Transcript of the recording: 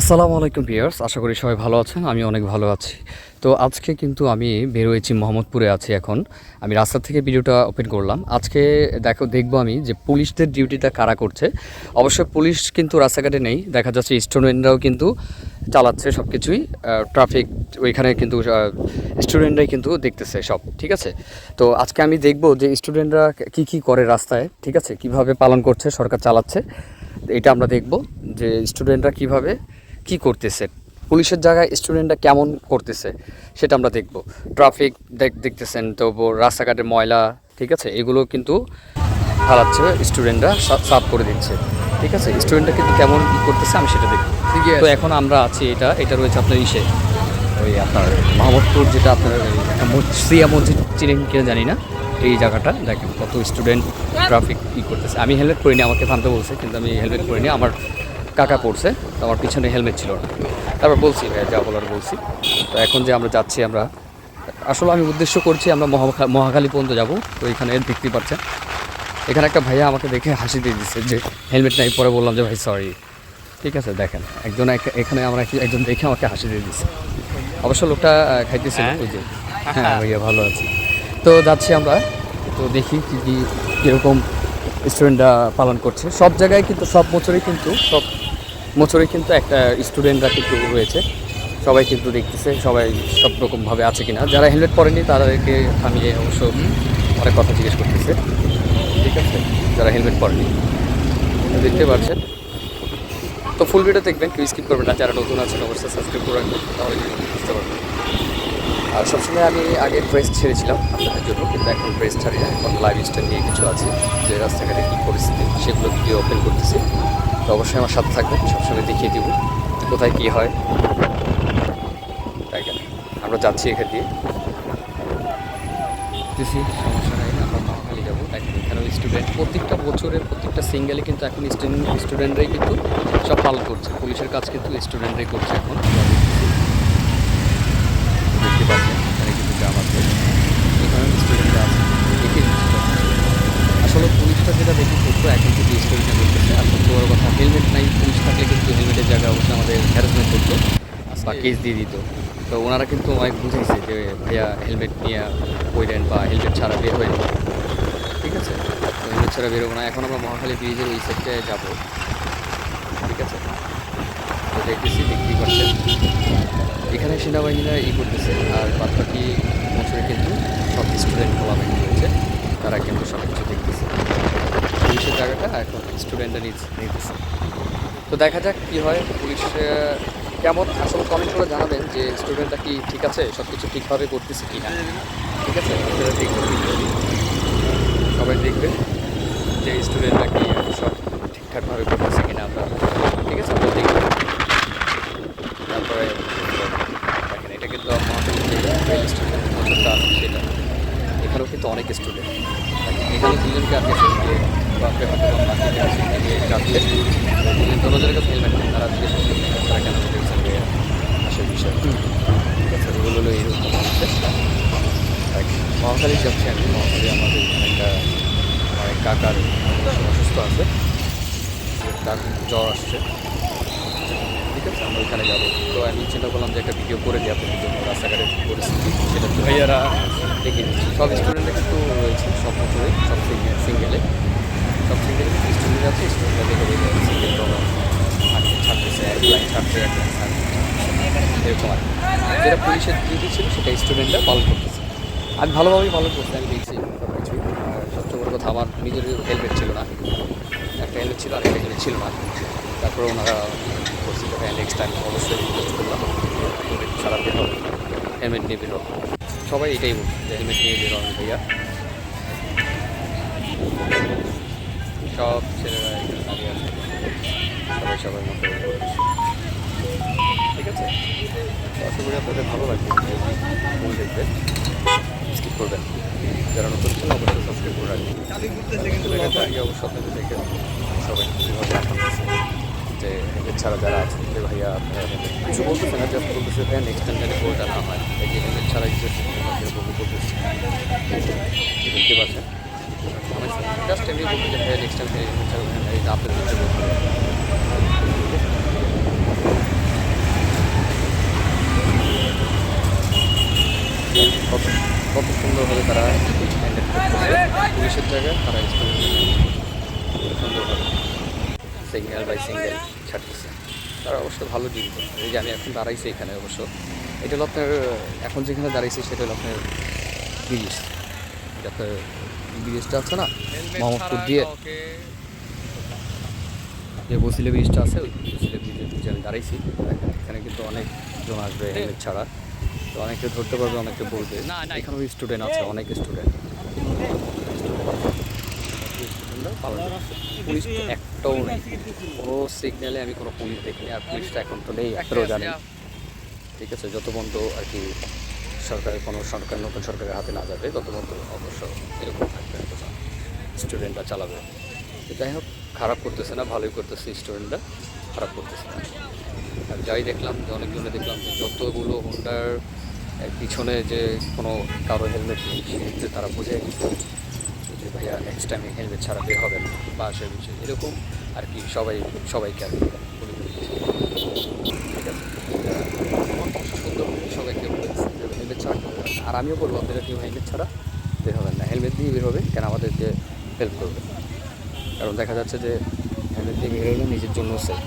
আসসালামু আলাইকুম ভিউয়ার্স, আশা করি সবাই ভালো আছেন, আমি অনেক ভালো আছি। তো আজকে কিন্তু আমি বের হয়েছি মোহাম্মদপুরে আছি এখন। আমি রাস্তা থেকে ভিডিওটা ওপেন করলাম। আজকে দেখো, দেখব আমি যে পুলিশদের ডিউটিটা কারা করছে। অবশ্যই পুলিশ কিন্তু রাস্তাঘাটে নেই, দেখা যাচ্ছে স্টুডেন্টরাও কিন্তু চালাচ্ছে সব কিছুই ট্রাফিক ওইখানে কিন্তু স্টুডেন্টরাই কিন্তু দেখতেছে সব, ঠিক আছে? তো আজকে আমি দেখব যে স্টুডেন্টরা কি কি করে রাস্তায়, ঠিক আছে? কীভাবে পালন করছে, সরকার চালাচ্ছে। এটা আমরা দেখব যে স্টুডেন্টরা কীভাবে কি করতেছে? পুলিশের জায়গায় স্টুডেন্টরা কেমন করতেছে সেটা আমরা দেখব। ট্রাফিক দেখ দেখতেছেন তো রাস্তাঘাটে ময়লা ঠিক আছে? এগুলো কিন্তু ফালাচ্ছে স্টুডেন্টরা সাফ করে দিচ্ছে ঠিক আছে? স্টুডেন্টরা কিন্তু কেমন কী করতেছে আমি সেটা দেখব। তো। এখন আমরা আছি এটা এটা রয়েছে আপনার ইসে ওই আপনার মোহাম্মদপুর যেটা আপনার সিয়া মসজিদ চিনেন কিনা জানি না এই জায়গাটা দেখেন কত স্টুডেন্ট ট্রাফিক ই করতেছে। আমি হেলমেট করিনি আমাকে থামতে বলছে কিন্তু আমি হেলমেট করিনি আমার কাকা পড়ছে তো আমার পিছনে হেলমেট ছিল না। তারপর বলছি ভাই যা বলার বলছি। তো এখন যে আমরা যাচ্ছি আমরা আসলে আমি উদ্দেশ্য করছি আমরা মহাখা- মহাখালী পর্যন্ত যাব। তো এখানে দেখতে পাচ্ছেন এখানে একটা ভাইয়া আমাকে দেখে হাসি দিয়ে দিচ্ছে যে হেলমেট নাই পরে বললাম যে ভাই সরি ঠিক আছে দেখেন একজন এক- এখানে আমরা একজন দেখে আমাকে হাসি দিয়ে দিচ্ছে। অবশ্য লোকটা খাইতেছিল ওই যে হ্যাঁ ভাইয়া ভালো আছি। তো যাচ্ছি আমরা তো দেখি কী কি কীরকম স্টুডেন্টরা পালন করছে। সব জায়গায় কিন্তু সব বছরই কিন্তু সব বছরই কিন্তু একটা স্টুডেন্টরা কিন্তু রয়েছে। সবাই কিন্তু দেখতেছে, সবাই সব রকমভাবে আছে কিনা। যারা হেলমেট পরেনি তাদেরকে থামিয়ে অবশ্য অনেক কথা জিজ্ঞেস করতেছে। ঠিক আছে? যারা হেলমেট পরেনি দেখতে পাচ্ছেন তো ফুল ভিডিও দেখবেন, কেউ স্কিপ করবেন না। যারা নতুন আছেন, অবশ্যই সাবস্ক্রাইব করে রাখবেন, তাহলে বুঝতে পারবেন। আর সবসময় আমি আগে ড্রেস ছেড়েছিলাম আপনাদের জন্য, কিন্তু এখন ড্রেস ছাড়ি না এখন লাইভ স্টাইল নিয়ে কিছু আছে, যে রাস্তাঘাটে কী পরিস্থিতি, সেগুলো ভিডিও ওপেন করতেছি। তো অবশ্যই আমার সাথে থাকবেন, সবসময় দেখিয়ে দিব কোথায় কী হয়। আমরা যাচ্ছি এখান দিয়ে। সমস্যা নাই, আমরা যাব। এখানেও স্টুডেন্ট প্রত্যেকটা বছরের প্রত্যেকটা সিঙ্গেলে কিন্তু এখন স্টুডেন্ট স্টুডেন্টরাই কিন্তু সব পালন করছে। পুলিশের কাজ কিন্তু স্টুডেন্টরাই করছে এখন। যেটা দেখি করতো এখন কিন্তু স্টুডেন্টরা করতেছে আর সবচেয়ে বড় কথা হেলমেট নাই পুলিশ থাকলে কিন্তু হেলমেটের জায়গায় অবশ্যই আমাদের হ্যারাসমেন্ট করতো বা কেস দিয়ে দিত। তো ওনারা কিন্তু অনেক বুঝাইছে যে ভাইয়া হেলমেট নিয়ে বইলেন বা হেলমেট ছাড়া বের হয়ে ঠিক আছে? তো হেলমেট ছাড়া বেরোবো না। এখন আমরা মহাখালী ব্রিজের ওই সাইডে যাব। ঠিক আছে? তো দেখতেছি বিক্রি করছে। এখানে সেনাবাহিনীরা ই করতেছে। আর বাদ বাকি বছরে কিন্তু সব স্টুডেন্ট খোলামেন্ট হয়েছে তারা কিন্তু সব কিছু পুলিশের জায়গাটা, এখন স্টুডেন্টরা নিতেছে। তো দেখা যাক কী হয়, পুলিশ কেমন, আসলে কমেন্ট করে জানাবেন যে স্টুডেন্টরা কি ঠিক আছে সব কিছু ঠিকভাবে করতেছে কি না ঠিক আছে সবাই দেখবেন যে স্টুডেন্টরা কি সব ঠিকঠাকভাবে করতেছে কিনা আমরা। ঠিক আছে? আমরা দেখবেন তারপরে দেখেন, এটা কিন্তু সেটা। এখানেও কিন্তু অনেক স্টুডেন্ট এখানে দুজনকে আটকেছে যে বাপরে হয়তো বা মাকে দেখেছে যাচ্ছে দুজন কাছে হেলমেট নেই তারা জিজ্ঞেস করছে তারা যাচ্ছি আমি মহাখালী আমাদের একটা আমার কাকার অসুস্থ আছে তার জ্বর আসছে ঠিক আছে আমরা ওইখানে যাব তো আমি চিন্তা করলাম যে একটা ভিডিও করে দিই আপনাদের জন্য রাস্তাঘাটের পরিস্থিতি সেটা ভাইয়ারা দেখে নিচ্ছি সব স্টুডেন্টরা কিন্তু রয়েছে সব বছরে সব সিঙ্গেলে সব সিঙ্গেলে স্টুডেন্ট আছে স্টুডেন্টরা দেখে দেখে সিঙ্গেল প্রোগ্রাম ছাড়তেছে এক লাইন ছাড়ছে এক এরকম আর যেটা পুলিশের ডিউটি ছিল, সেটা স্টুডেন্টরা পালন করতেছে। আমি ভালোভাবেই পালন করছি, আমি দেখছি সব কিছুই সবচেয়ে বড় কথা, আমার নিজের হেলমেট ছিল না। একটা হেলমেট ছিল, আর একটা হেলমেট ছিল না। তারপরে ওনারা করছি তো নেক্সট টাইম অবশ্যই রিকোয়েস্ট করলাম। হেলমেট বের হবে। হেলমেট নিয়ে বের হবে সবাই এটাই বলছে হেলমেট নিয়ে বের হবে ভাইয়া। সব ছেলেরা এখানে দাঁড়িয়ে আছে সবাই সবার মতো ঠিক আছে আশা করি আপনাদের ভালো লাগবে ফুল দেখবেন স্কিপ করবেন যারা নতুন ছিল অবশ্যই সাবস্ক্রাইব করে রাখবেন ছেলেরা দাঁড়িয়ে অবশ্য আপনাদের দেখে সবাই কীভাবে আসাচ্ছে যে হেলমেট ছাড়া যারা আছে যে ভাইয়া আপনারা কিছু বলতেছে না জাস্ট বলতেছে ভাইয়া নেক্সট টাইম যেন কোলটা না হয় এই হেলমেট ছাড়া কিছু বলতে বলতেছে দেখতে পাচ্ছেন নেক্সট কত কত সুন্দরভাবে তারা পুলিশের জায়গায় তারা সুন্দরভাবে সিঙ্গেল বাই সিঙ্গেল ছাড়তেছে তারা অবশ্য ভালো ডিল এই যে আমি এখন দাঁড়াইছি এখানে অবশ্য। এটা হলো আপনার, এখন যেখানে দাঁড়াইছি সেটা হলো আপনার ব্রিজ আপনার ব্রিজটা আছে না মোহাম্মদপুর দিয়ে যে বসিলে ব্রিজটা আছে ওই বসিলে ব্রিজের ব্রিজে আমি দাঁড়াইছি। এখানে কিন্তু অনেক জন আসবে হেলমেট ছাড়া। তো অনেকে ধরতে পারবে অনেকে বলবে। এখানেও স্টুডেন্ট আছে অনেক স্টুডেন্ট পুলিশ একটাও নেই। কোনো সিগন্যালে আমি কোনো পুলিশ দেখিনি আর পুলিশটা এখন তো নেই আপনারাও জানেন ঠিক আছে যত বন্ধ আর কি সরকারের কোনো সরকার, নতুন সরকারের হাতে না যাবে তত বন্ধ অবশ্য এরকম থাকবে স্টুডেন্টরা চালাবে। যাই হোক, খারাপ করতেছে না, ভালোই করতেছে স্টুডেন্টরা খারাপ করতেছে না। আর যাই দেখলাম যে অনেকজনে দেখলাম যে যতগুলো হোন্ডার পিছনে যে কোনো কারও হেলমেট নেই তারা বুঝে যে ভাইয়া নেক্সট টাইম হেলমেট ছাড়া বের হবে না, বা আসে এরকম আর কি সবাই, সবাইকে আর কি বলে দিয়েছে। ঠিক আছে আমার অবশ্য সুন্দর করে সবাইকে বলেছে যে হেলমেট ছাড়া কেউ বের হবে না। আর আমিও বলব আপনারা কেউ হেলমেট ছাড়া বের হবেন না। হেলমেট দিয়ে বের হবে, কেন আমাদেরকে হেল্প করবে। কারণ দেখা যাচ্ছে যে হেলমেট দিয়ে বের হলে নিজের জন্য সেফ